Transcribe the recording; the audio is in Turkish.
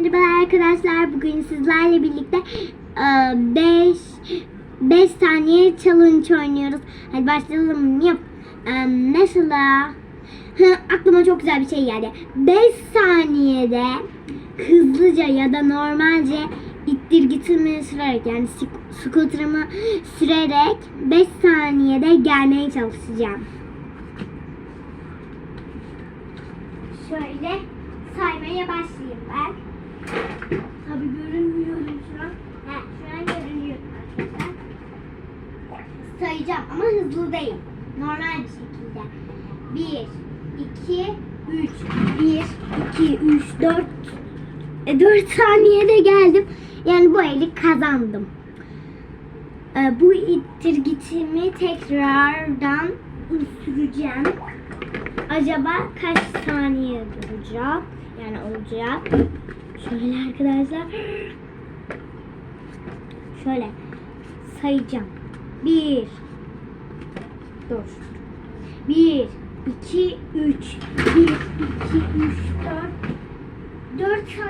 Merhaba arkadaşlar. Bugün sizlerle birlikte 5 5 saniye challenge oynuyoruz. Hadi başlayalım. Yap. Mesela aklıma çok güzel bir şey geldi. 5 saniyede hızlıca ya da normalce ittirgitimi sürerek yani scooter'ımı sürerek 5 saniyede gelmeye çalışacağım. Şöyle saymaya başlayayım ben. Sayacağım ama hızlı değil. Normal bir şekilde. 1, 2, 3, 1, 2, 3, 4, 4 saniyede geldim. Yani bu eli kazandım. E, bu ittirgitimi tekrardan süreceğim. Acaba kaç saniye duracak? Yani olacak. Şöyle arkadaşlar. Şöyle sayacağım. Bir. Dur. Bir, iki, üç. Bir, iki, üç, dört. Dört saniye.